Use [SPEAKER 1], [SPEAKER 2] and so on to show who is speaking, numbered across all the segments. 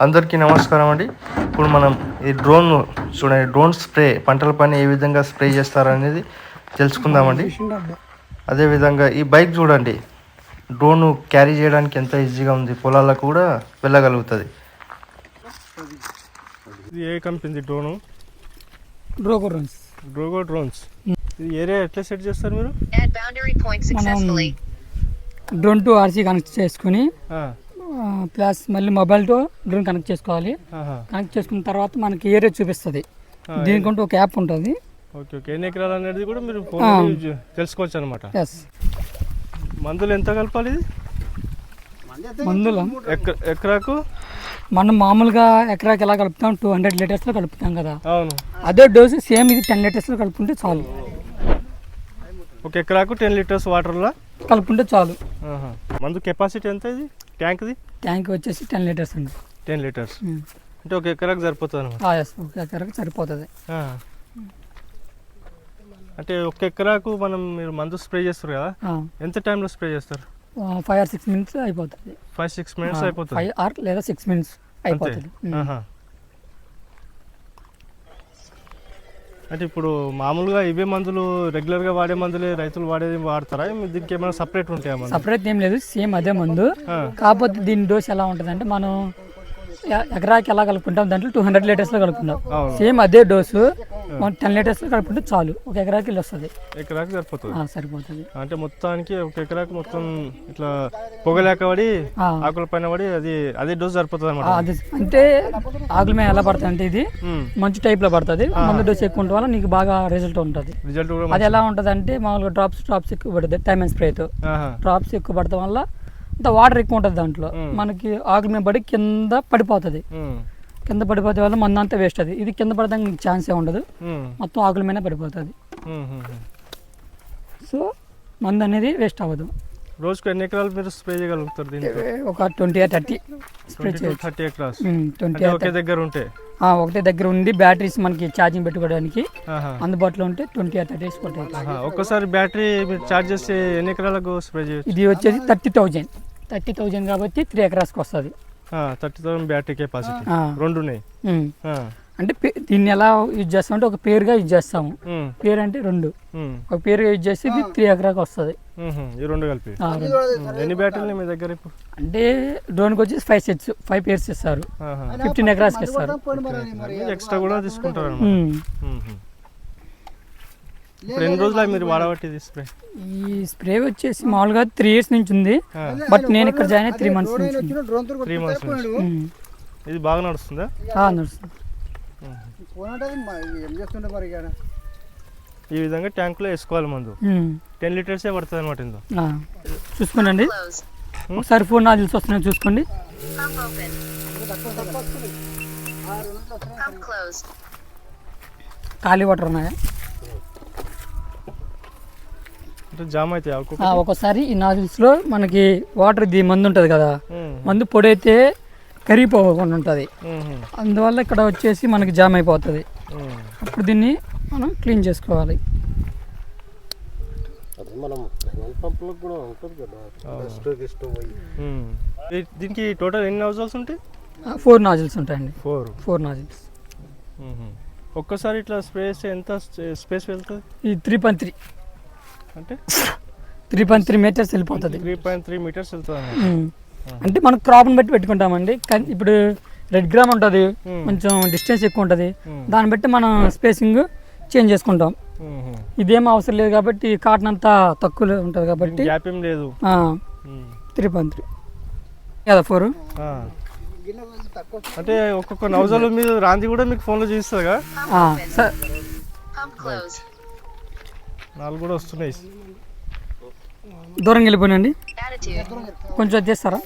[SPEAKER 1] అందరికీ నమస్కారం అండి. ఇప్పుడు మనం ఈ డ్రోన్ చూడండి డ్రోన్ స్ప్రే పంటల పైన ఏ విధంగా స్ప్రే చేస్తారనేది తెలుసుకుందామండి. అదేవిధంగా ఈ బైక్ చూడండి డ్రోన్ క్యారీ చేయడానికి ఎంత ఈజీగా ఉంది పొలాలకు కూడా వెళ్ళగలుగుతుంది.
[SPEAKER 2] ఇది ఏ కంపెనీ డ్రోను?
[SPEAKER 3] బ్రోకర్ రన్స్
[SPEAKER 2] డ్రోగో డ్రోన్స్. ఇది ఏరియా ఎట్లా సెట్ చేస్తారు మీరు.
[SPEAKER 3] డ్రోన్ టు ఆర్సీ కనెక్ట్ చేసుకుని
[SPEAKER 2] ఆ,
[SPEAKER 3] ప్లస్ మళ్ళీ మొబైల్ టు డ్రోన్ కనెక్ట్ చేసుకోవాలి. కనెక్ట్ చేసుకున్న తర్వాత మనకి ఏరియా చూపిస్తుంది. దీనికంటూ ఒక యాప్ ఉంటుంది.
[SPEAKER 2] Okay okay. ఎన్ని ఎకరాలు అనేది కూడా మీరు. తెలుసుకోవచ్చు అనమాట మందులు ఎంత కలపాలి ఇది?
[SPEAKER 3] మందులో?
[SPEAKER 2] ఎక ఎకరాకు?
[SPEAKER 3] మనం మామూలుగా ఎకరాకి ఎలా కలుపుతాం? టూ హండ్రెడ్ లీటర్స్లో కలుపుతాం కదా.
[SPEAKER 2] అవును.
[SPEAKER 3] అదే డోసు సేమ్ ఇది టెన్ లీటర్స్లో కలుపుకుంటే చాలు.
[SPEAKER 2] ఒక ఎకరాకు టెన్ లీటర్స్ వాటర్లో?
[SPEAKER 3] కలుపుకుంటే చాలు.
[SPEAKER 2] మందు కెపాసిటీ ఎంత ఇది? ట్యాంక్ది?
[SPEAKER 3] ట్యాంక్ వచ్చేసి టెన్ లీటర్స్ అండి.
[SPEAKER 2] Ten litres. అంటే ఒక ఎకరాకు సరిపోతుంది అనమాట
[SPEAKER 3] ఒక ఎకరాకి సరిపోతుంది.
[SPEAKER 2] అంటే ఒక ఎకరాకు మనం మీరు మందు స్ప్రే చేస్తారు కదా? ఎంత టైంలో స్ప్రే చేస్తారు?
[SPEAKER 3] ఫైవ్ ఆర్ సిక్స్ మినిట్స్ అయిపోతుంది.
[SPEAKER 2] ఫైవ్ సిక్స్ మినిట్స్ అయిపోతుంది.
[SPEAKER 3] ఫైవ్ ఆర్ లేదా సిక్స్ మినిట్స్ అయిపోతుంది.
[SPEAKER 2] అంటే ఇప్పుడు మామూలుగా ఇవే మందులు రెగ్యులర్గా వాడే మందులే రైతులు వాడేది వాడతారా? దీనికి ఏమైనా సపరేట్ ఉంటాయా
[SPEAKER 3] సపరేట్ ఏం లేదు సేమ్ అదే మందు. కాకపోతే దీని డోస్ ఎలా ఉంటుంది అంటే మనం ఎకరాకి ఎలా కలుపుకుంటాం? దాంట్లో టూ హండ్రెడ్ లీటర్స్లో కలుపుకుంటాం. సేమ్ అదే డోసు మనం టెన్ లీటర్స్లో కలుపుకుంటే చాలు. ఒక ఎకరాకి వస్తుంది.
[SPEAKER 2] ఎకరాకు సరిపోతుంది.
[SPEAKER 3] సరిపోతుంది.
[SPEAKER 2] అంటే మొత్తానికి ఒక ఎకరాకు మొత్తం ఇట్లా పొగలేక పడి. ఆకుల పైన పడి అది అదే డోస్ సరిపోతుంది అనమాట.
[SPEAKER 3] అది అంటే ఆకుల మీద ఎలా పడుతుంది అంటే ఇది మంచి టైప్లో పడుతుంది. మందు డోస్ ఎక్కువ ఉండటం వల్ల నీకు బాగా రిజల్ట్ ఉంటుంది.
[SPEAKER 2] రిజల్ట్
[SPEAKER 3] అది ఎలా ఉంటుంది అంటే మామూలుగా డ్రాప్స్ డ్రాప్స్ ఎక్కువ పడుతుంది. Time and స్ప్రేతో. డ్రాప్స్ ఎక్కువ పడటం వల్ల అంత వాటర్ ఎక్కువ ఉంటుంది దాంట్లో. మనకి ఆకుల మీద పడి కింద పడిపోతుంది. కింద పడిపోతే వల్ల మందు అంతా వేస్ట్ అది. ఇది కింద పడడానికి నీకు ఛాన్సే ఉండదు. మొత్తం ఆకుల మీద పడిపోతుంది. సో మందు అనేది వేస్ట్ అవ్వదు.
[SPEAKER 2] రోజుకు ఎన్ని ఎకరాలు మీరు స్ప్రే చేయగలుగుతారు దీనికి?
[SPEAKER 3] ఒక ట్వంటీ థర్టీ స్ప్రే చేయొచ్చు.
[SPEAKER 2] Thirty acres.
[SPEAKER 3] ట్వంటీ
[SPEAKER 2] ఒకే దగ్గర ఉంటే?
[SPEAKER 3] ఒకటే దగ్గర ఉండి బ్యాటరీస్ మనకి ఛార్జింగ్ పెట్టుకోవడానికి. అందుబాటులో ఉంటే ట్వంటీ థర్టీస్ కొట్టేయచ్చు
[SPEAKER 2] ఆహా. ఒక్కసారి బ్యాటరీ మీరు ఛార్జ్ చేస్తే ఎన్ని ఎకరాలకు స్ప్రే చేయొచ్చు?
[SPEAKER 3] ఇది వచ్చేసి థర్టీ థౌజండ్. థర్టీ థౌజండ్ కాబట్టి త్రీ ఎకరాస్కి వస్తుంది.
[SPEAKER 2] Thirty thousand battery capacity. రెండు ఉన్నాయి.
[SPEAKER 3] అంటే పే- దీన్ని ఎలా యూజ్ చేస్తామంటే ఒక పేరుగా యూజ్ చేస్తాము. పేరు అంటే రెండు. ఒక పేరుగా యూజ్ చేస్తే ఇది త్రీ ఎకరాకి వస్తుంది.
[SPEAKER 2] ఈ రెండు కలిపి.
[SPEAKER 3] రెండు.
[SPEAKER 2] ఎన్ని బ్యాటరీలు మీ దగ్గర ఇప్పుడు?
[SPEAKER 3] అంటే డ్రోన్కి వచ్చేసి ఫైవ్ సెట్స్ ఫైవ్ పేర్స్ ఇస్తారు. ఫిఫ్టీన్ ఎకరాస్కి ఇస్తారు.
[SPEAKER 2] ఎక్స్ట్రా కూడా తీసుకుంటారు ఎన్ని రోజులు మీరు వాడబట్టి స్ప్రే?
[SPEAKER 3] ఈ స్ప్రే వచ్చేసి మామూలుగా త్రీ ఇయర్స్ నుంచి ఉంది. బట్ నేను ఇక్కడ జాయిన్ అయ్యి త్రీ మంత్స్ నుంచి.
[SPEAKER 2] Three months. ఇది బాగా నడుస్తుందా. ఈ విధంగా ట్యాంకులో వేసుకోవాలి మందు. టెన్ లీటర్సే పడుతుంది అనమాట ఇందులో.
[SPEAKER 4] Close.
[SPEAKER 3] ఒకసారి ఫోన్ నాజిల్స్ వస్తున్నాయి చూసుకోండి. ఖాళీ వాటర్ ఉన్నాయా?
[SPEAKER 2] జామ్ అయితే
[SPEAKER 3] ఒక్కోసారి ఈ నాజిల్స్లో మనకి వాటర్ ఇది మందు ఉంటుంది కదా. మందు పొడైతే కరిగిపోకుండా ఉంటుంది. అందువల్ల ఇక్కడ వచ్చేసి మనకి జామ్ అయిపోతుంది. అప్పుడు దీన్ని మనం క్లీన్ చేసుకోవాలి.
[SPEAKER 2] దీనికి టోటల్ ఎన్ని హౌజల్స్ ఉంటాయి?
[SPEAKER 3] ఫోర్ నాజిల్స్ ఉంటాయండి.
[SPEAKER 2] ఫోర్.
[SPEAKER 3] Four nozzles.
[SPEAKER 2] ఒక్కసారి ఇట్లా స్ప్రే చేస్తే ఎంత స్పేస్ వెళ్తుంది?
[SPEAKER 3] ఈ త్రీ పాయింట్ త్రీ.
[SPEAKER 2] అంటే?
[SPEAKER 3] త్రీ పాయింట్ త్రీ మీటర్స్ వెళ్ళిపోతుంది.
[SPEAKER 2] త్రీ పాయింట్ త్రీ మీటర్స్ వెళ్తుంది.
[SPEAKER 3] అంటే మనం క్రాప్ని బట్టి పెట్టుకుంటామండి. కానీ ఇప్పుడు రెడ్ గ్రామ్ ఉంటుంది. కొంచెం డిస్టెన్స్ ఎక్కువ ఉంటుంది. దాన్ని బట్టి మనం స్పేసింగ్ చేంజ్ చేసుకుంటాం. ఇదేం అవసరం లేదు కాబట్టి కాటన్ అంతా తక్కువ ఉంటుంది కాబట్టి
[SPEAKER 2] లేదు.
[SPEAKER 3] Three point three. కదా ఫోర్.
[SPEAKER 2] అంటే ఒక్కొక్క నౌజల్ మీద రాంది కూడా మీకు ఫోన్లో చూపిస్తుందిగా
[SPEAKER 3] సార్.
[SPEAKER 2] నాలుగు కూడా వస్తున్నాయి.
[SPEAKER 3] దూరం వెళ్ళిపోయినండి.
[SPEAKER 4] Attitude.
[SPEAKER 3] కొంచెం అది చేస్తారా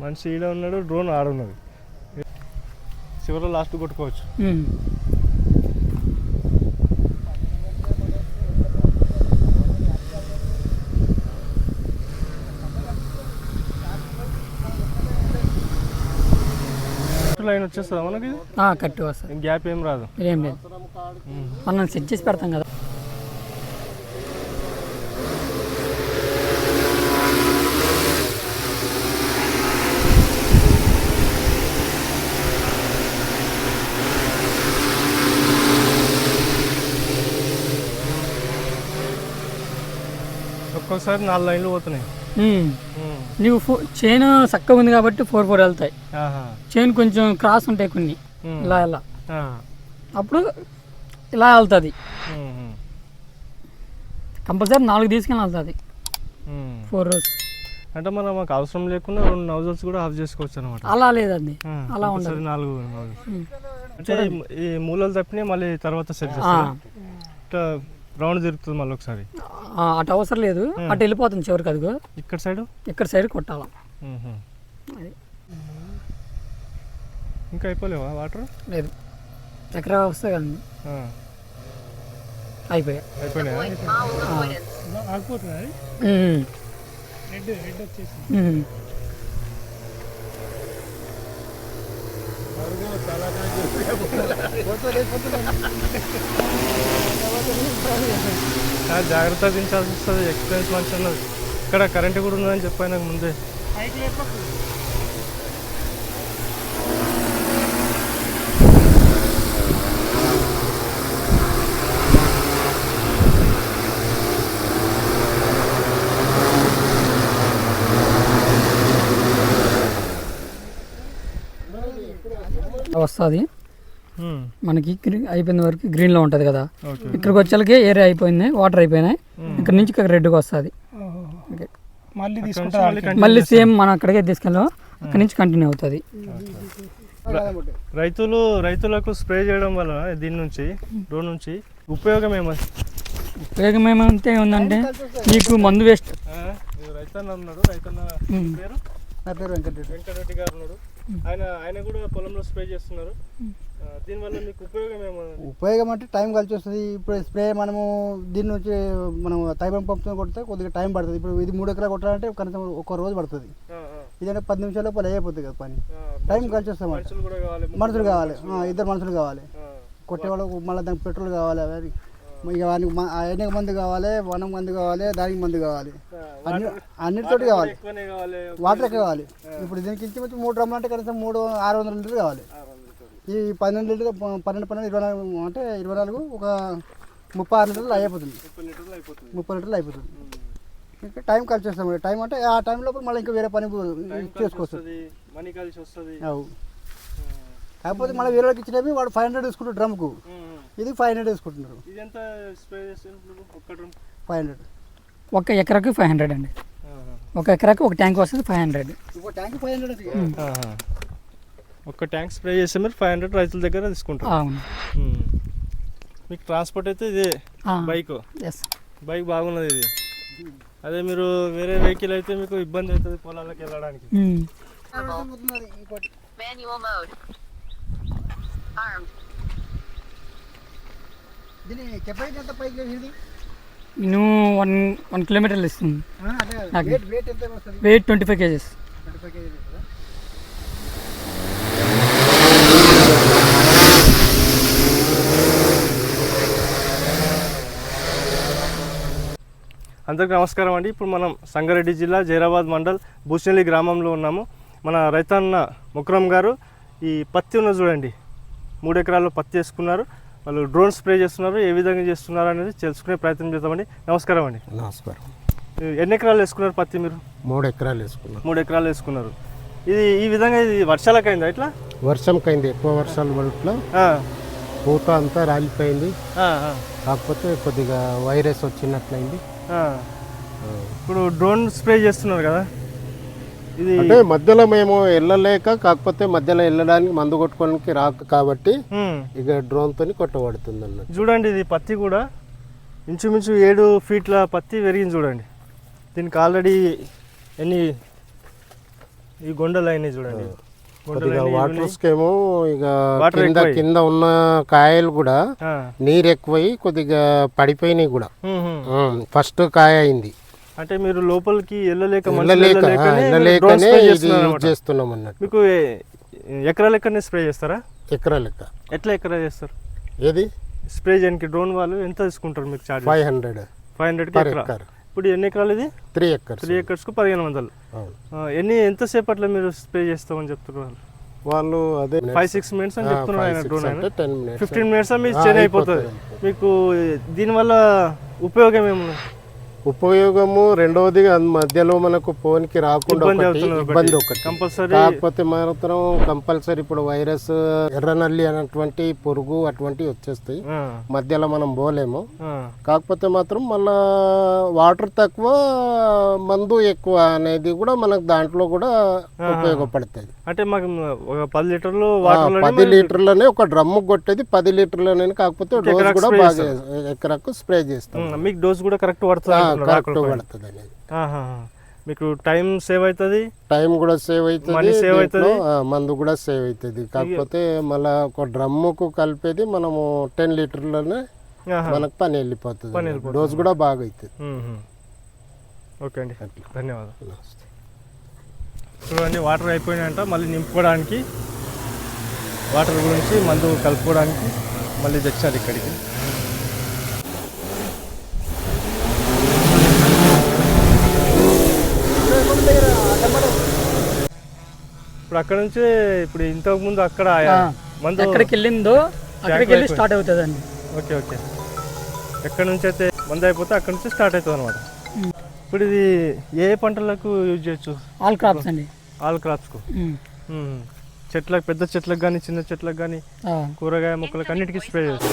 [SPEAKER 2] మనిషి ఈడ ఉన్నాడు డ్రోన్ ఆడున్నది. చివరిలో లాస్ట్ కొట్టుకోవచ్చు. లైన్ వచ్చేస్తుందా మనకి?
[SPEAKER 3] కట్టి వస్తుంది.
[SPEAKER 2] గ్యాప్ ఏం రాదు.
[SPEAKER 3] ఏం లేదు. మనం సెట్ చేసి పెడతాం కదా.
[SPEAKER 2] ఒక్కొక్కసారి నాలుగు లైన్లు పోతున్నాయి.
[SPEAKER 3] నీవు ఫో చైన్ చక్కగా ఉంది కాబట్టి ఫోర్ ఫోర్ వెళ్తాయి. చైన్ కొంచెం క్రాస్ ఉంటాయి కొన్ని. ఇలా ఇలా. అప్పుడు ఇలా వెళ్తుంది. కంపల్సరీ నాలుగు తీసుకెళ్ళి వెళ్తుంది. Four rows.
[SPEAKER 2] అంటే మనం మాకు అవసరం లేకుండా రెండు నౌజల్స్ కూడా ఆఫ్ చేసుకోవచ్చు అనమాట
[SPEAKER 3] అలా లేదండి. అలా ఉండదు.
[SPEAKER 2] నాలుగు. అంటే ఈ- మూలలు తప్పినాయి మళ్ళీ తర్వాత సెట్ ఇట్లా రౌండ్ తిరుగుతుంది మళ్ళీ ఒకసారి.
[SPEAKER 3] అటు అవసరం లేదు. అటు వెళ్ళిపోతుంది చివరికి అదిగో.
[SPEAKER 2] ఇక్కడ సైడ్?
[SPEAKER 3] ఇక్కడ సైడ్ కొట్టాల. అది.
[SPEAKER 2] ఇంకా అయిపోలేవా వాటర్?
[SPEAKER 3] లేదు. ఎకరా వస్తే కదండి. అయిపోయా.
[SPEAKER 2] అయిపోయినాయా?
[SPEAKER 4] Avoid
[SPEAKER 2] చాలా జాగ్రత్తగా దించాల్సి వస్తుంది. ఎక్స్పీరియన్స్ మంచి ఉన్నది. ఇక్కడ కరెంట్ కూడా ఉందని చెప్పాను నాకు ముందే.
[SPEAKER 3] వస్తుంది. మనకి గ్రీ- అయిపోయిన వరకు గ్రీన్లో ఉంటుంది కదా. ఇక్కడికి వచ్చేలకి ఏరియా అయిపోయింది వాటర్ అయిపోయినాయి. ఇక్కడ నుంచి ఇక్కడ రెడ్గా వస్తుంది.
[SPEAKER 2] మళ్ళీ
[SPEAKER 3] సేమ్ మనం అక్కడికే తీసుకెళ్ళాం. అక్కడి నుంచి కంటిన్యూ అవుతుంది.
[SPEAKER 2] రైతులు రైతులకు స్ప్రే చేయడం వల్ల దీని నుంచి డ్రోన్ నుంచి ఉపయోగం ఏమది
[SPEAKER 3] ఉపయోగం ఏమంటే ఉందంటే నీకు మందు వేస్ట్.
[SPEAKER 2] రైతన్న ఉన్నాడు రైతన్న. పేరు?
[SPEAKER 5] నా పేరు వెంకటరెడ్డి.
[SPEAKER 2] వెంకటరెడ్డి గారు ఉన్నాడు. ఆయన ఆయన కూడా పొలంలో స్ప్రే చేస్తున్నారు. దీనివల్ల మీకు ఉపయోగం ఏమన్నది
[SPEAKER 5] ఉపయోగం అంటే టైం కలిసి వస్తుంది. ఇప్పుడు స్ప్రే మనము దీని నుంచి మనం తైబం పంపుతో కొడితే కొద్దిగా టైం పడుతుంది. ఇప్పుడు ఇది మూడు ఎకరాలు కొట్టాలంటే కనీసం ఒక రోజు పడుతుంది. ఇదంటే పది నిమిషాల లోపల అయిపోతుంది కదా పని. టైం కలిసి వస్తాం.
[SPEAKER 2] మనుషులు కావాలి
[SPEAKER 5] మనుషులు కావాలి. ఆ, ఇద్దరు మనుషులు కావాలి.
[SPEAKER 2] ఆ,
[SPEAKER 5] కొట్టేవాళ్ళకు మళ్ళీ దానికి పెట్రోల్ కావాలి అవన్నీ ఇక వానికి ఆయనకి మందు కావాలి వనం మందు కావాలి దానికి మందు కావాలి. అన్ని అన్నిటితోటి కావాలి. వాటర్ కావాలి. ఇప్పుడు దీనికి ఇంచి వచ్చి మూడు డ్రమ్లు అంటే కనీసం మూడు ఆరు వందల లీటర్లు కావాలి. ఈ పన్నెండు లీటర్ పన్నెండు పన్నెండు ఇరవై నాలుగు అంటే ఇరవై నాలుగు ఒక ముప్పై ఆరు లీటర్లు అయిపోతుంది.
[SPEAKER 2] ముప్పై లీటర్లు అయిపోతుంది.
[SPEAKER 5] ఇంకా టైం కలిసి వస్తాం టైం అంటే ఆ టైం లోపల మళ్ళీ ఇంకా వేరే పని చేసుకోవచ్చు.
[SPEAKER 2] మనీ కలిసి వస్తుంది.
[SPEAKER 5] కాకపోతే మళ్ళీ వేరే వాళ్ళకి ఇచ్చినవి వాడు ఫైవ్ హండ్రెడ్ తీసుకుంటారు డ్రమ్కు ఇది ఫైవ్ హండ్రెడ్ తీసుకుంటున్నారు
[SPEAKER 2] ఇది ఎంత స్ప్రే
[SPEAKER 5] ఫైవ్ హండ్రెడ్
[SPEAKER 3] ఒక ఎకరాకి ఫైవ్ హండ్రెడ్ అండి. ఒక ఎకరాకి ఒక ట్యాంక్ వస్తుంది ఫైవ్ హండ్రెడ్
[SPEAKER 5] ఒక ట్యాంక్ ఫైవ్ హండ్రెడ్
[SPEAKER 2] ఒక్క ట్యాంక్ స్ప్రే చేస్తే మీరు ఫైవ్ హండ్రెడ్ రైతుల దగ్గర తీసుకుంటారు.
[SPEAKER 3] అవును.
[SPEAKER 2] మీకు ట్రాన్స్పోర్ట్ అయితే ఇదే బైక్
[SPEAKER 3] ఎస్
[SPEAKER 2] బైక్ బాగున్నది ఇది. అదే మీరు వేరే వెహికల్ అయితే మీకు ఇబ్బంది అవుతుంది పొలాలకు వెళ్ళడానికి.
[SPEAKER 4] Manual mode. Armed.
[SPEAKER 5] దీని కెపాసిటీ ఎంత పైకి ఇది
[SPEAKER 3] నువ్వు వన్ వన్ కిలోమీటర్లు ఇస్తుంది.
[SPEAKER 5] వెయిట్
[SPEAKER 3] ట్వంటీ ఫైవ్ కేజెస్
[SPEAKER 2] అందరికీ నమస్కారం అండి. ఇప్పుడు మనం సంగారెడ్డి జిల్లా జైరాబాద్ మండల్ బూసినెల్లి గ్రామంలో ఉన్నాము. మన రైతన్న ముక్రమ్ గారు ఈ పత్తి ఉన్న చూడండి. మూడు ఎకరాల్లో పత్తి వేసుకున్నారు. వాళ్ళు డ్రోన్ స్ప్రే చేస్తున్నారు ఏ విధంగా చేస్తున్నారు అనేది తెలుసుకునే ప్రయత్నం చేద్దామండి. నమస్కారం అండి.
[SPEAKER 6] నమస్కారం.
[SPEAKER 2] ఎన్ని ఎకరాలు వేసుకున్నారు పత్తి మీరు?
[SPEAKER 6] మూడు ఎకరాలు వేసుకున్నాం.
[SPEAKER 2] మూడు ఎకరాలు వేసుకున్నారు. ఇది ఈ విధంగా ఇది వర్షాలకైందా ఇట్లా?
[SPEAKER 6] వర్షం కైంది ఎక్కువ వర్షాలు పడట్లో పూత అంతా రాలిపోయింది. కాకపోతే కొద్దిగా వైరస్ వచ్చినట్లయింది.
[SPEAKER 2] ఇప్పుడు డ్రోన్ స్ప్రే చేస్తున్నారు కదా
[SPEAKER 6] అంటే మధ్యలో మేము వెళ్ళలేక కాకపోతే మధ్యలో వెళ్ళడానికి మందు కొట్టుకోవడానికి రాక కాబట్టి. ఇక డ్రోన్ తోని కొట్టబడుతుంది అన్నట్టు
[SPEAKER 2] చూడండి ఇది పత్తి కూడా. ఇంచుమించు ఏడు ఫీట్ల పత్తి పెరిగింది చూడండి. దీనికి ఆల్రెడీ ఎన్ని ఈ గొండలు అయినాయి చూడండి. గొండలు
[SPEAKER 6] కొద్దిగా
[SPEAKER 2] అయినాయి,
[SPEAKER 6] వాటర్
[SPEAKER 2] ఇవి
[SPEAKER 6] స్కేము ఇక కింద. కింద ఉన్న కాయలు కూడా. నీరు ఎక్కువై కొద్దిగా పడిపోయినాయి కూడా. ఫస్ట్ కాయ అయింది.
[SPEAKER 2] అంటే మీరు లోపలికి వెళ్ళలేక వెళ్ళలేకనే
[SPEAKER 6] ఇది యూజ్. చేస్తున్నాం అన్నట్టు.
[SPEAKER 2] మీకు ఎకరా లెక్కనే స్ప్రే చేస్తారా?
[SPEAKER 6] ఎకరా లెక్క.
[SPEAKER 2] ఎట్లా ఎకరా చేస్తారు?
[SPEAKER 6] ఏది?
[SPEAKER 2] స్ప్రే చేయడానికి డ్రోన్ వాళ్ళు ఎంత తీసుకుంటారు మీకు charge
[SPEAKER 6] five hundred.
[SPEAKER 2] Five hundred ఎకరా? ఇప్పుడు ఎన్ని ఎకరాలు ఇది?
[SPEAKER 6] Three acres.
[SPEAKER 2] త్రీ ఎకర్స్కు పదిహేను వందలు. ఎన్ని ఎంతసేపట్లో మీరు స్ప్రే చేస్తామని చెప్తున్నారు వాళ్ళు?
[SPEAKER 6] అదే
[SPEAKER 2] ఫైవ్ సిక్స్ మినిట్స్ అని చెప్తున్నారు ఆయన డ్రోన్ ఫిఫ్టీన్ మినిట్స్ మీ
[SPEAKER 6] ఆ,
[SPEAKER 2] చేంజ్ అయిపోతుంది. మీకు దీనివల్ల ఉపయోగం ఏమి
[SPEAKER 6] ఉపయోగము రెండవదిగా మధ్యలో మనకు ఫోన్కి రాకుండా
[SPEAKER 2] ఇబ్బంది
[SPEAKER 6] ఒకటి
[SPEAKER 2] కంపల్సరీ
[SPEAKER 6] కాకపోతే మాత్రం కంపల్సరీ ఇప్పుడు వైరస్ ఎర్రనల్లి అనేటువంటి పురుగు అటువంటివి వచ్చేస్తాయి. మధ్యలో మనం పోలేము. కాకపోతే మాత్రం మళ్ళా వాటర్ తక్కువ మందు ఎక్కువ అనేది కూడా మనకు దాంట్లో కూడా ఉపయోగపడుతుంది
[SPEAKER 2] అంటే మాకు పది లీటర్లు
[SPEAKER 6] పది లీటర్లనే ఒక డ్రమ్ము కొట్టేది పది లీటర్లనే కాకపోతే డోస్ కూడా బాగా ఎకరకు స్ప్రే చేస్తాం.
[SPEAKER 2] మీకు డోస్ కూడా కరెక్ట్ పడుతుంది?
[SPEAKER 6] కరెక్ట్. పడుతుంది అనేది.
[SPEAKER 2] మీకు టైం సేవ్ అవుతుంది
[SPEAKER 6] టైం కూడా సేవ్ అవుతుంది దీంట్లో,
[SPEAKER 2] అవుతది.
[SPEAKER 6] మందు కూడా సేవ్ అవుతుంది కాకపోతే మళ్ళా ఒక డ్రమ్ముకు కలిపేది మనము టెన్ లీటర్లనే. మనకు పని వెళ్ళిపోతుంది. డోస్ కూడా బాగా అవుతుంది.
[SPEAKER 2] ఓకే అండి. ధన్యవాదాలు చూడండి వాటర్ అయిపోయినాయంట మళ్ళీ నింపుకోవడానికి వాటర్ గురించి మందు కలుపుకోవడానికి మళ్ళీ తెచ్చారు ఇక్కడికి ఇప్పుడు అక్కడ నుంచి ఇప్పుడు ఇంతకు ముందు అక్కడ. మందు
[SPEAKER 3] ఎక్కడికి వెళ్ళిందో అక్కడికి వెళ్ళి స్టార్ట్ అవుతుంది అండి
[SPEAKER 2] ఓకే ఓకే. ఎక్కడి నుంచి అయితే మందు అయిపోతే అక్కడ నుంచి స్టార్ట్ అవుతుంది అనమాట ఇప్పుడు ఇది ఏ పంటలకు యూజ్ చేయొచ్చు?
[SPEAKER 3] ఆల్ క్రాప్స్ అండి.
[SPEAKER 2] ఆల్ క్రాప్స్కు. చెట్లకు పెద్ద చెట్లకు కానీ చిన్న చెట్లకు కానీ. కూరగాయ మొక్కలకు అన్నిటికీ స్ప్రే చేయొచ్చు.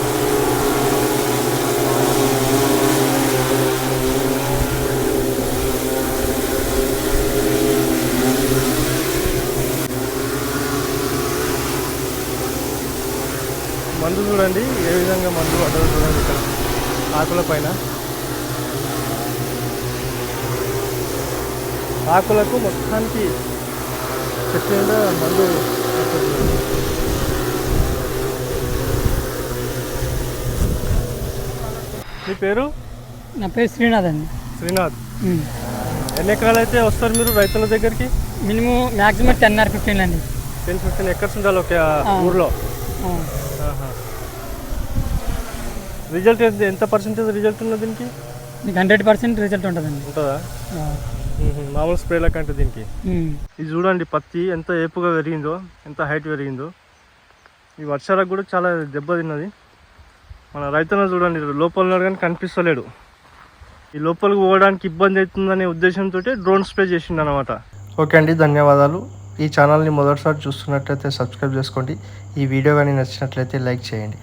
[SPEAKER 2] మందు చూడండి ఏ విధంగా మందు పడ్డదో చూడండి ఇక్కడ ఆకుల పైన. ఆకులకు మొత్తానికి చెట్టు నిండా మందు పడుతుంది. మీ పేరు?
[SPEAKER 3] నా పేరు శ్రీనాథ్ అండి.
[SPEAKER 2] శ్రీనాథ్. ఎన్ని ఎకరాలు అయితే వస్తారు మీరు రైతుల దగ్గరికి?
[SPEAKER 3] Minimum maximum ten or fifteen అండి.
[SPEAKER 2] టెన్ ఫిఫ్టీన్ ఎకర్స్ ఉండాలి ఒక ఊర్లో. రిజల్ట్ ఎంత- ఎంత పర్సెంటేజ్ రిజల్ట్ ఉన్నది దీనికి?
[SPEAKER 3] మీకు హండ్రెడ్ పర్సెంట్ రిజల్ట్ ఉంటుందండి.
[SPEAKER 2] ఉంటుందా. మామూలు స్ప్రేల కంటే దీనికి. ఇది చూడండి పత్తి ఎంత ఏపుగా పెరిగిందో ఎంత హైట్ పెరిగిందో. ఈ వర్షాలకు కూడా చాలా దెబ్బతిన్నది మన రైతులను చూడండి లోపల ఉన్నాడు కానీ కనిపిస్తలేడు. ఈ లోపలికి పోవడానికి ఇబ్బంది అవుతుందనే ఉద్దేశంతో డ్రోన్ స్ప్రే చేసిండు అనమాట
[SPEAKER 1] ఓకే అండి ధన్యవాదాలు. ఈ ఛానల్ని మొదటిసారి చూస్తున్నట్లయితే సబ్స్క్రైబ్ చేసుకోండి. ఈ వీడియో కానీ నచ్చినట్లయితే లైక్ చేయండి.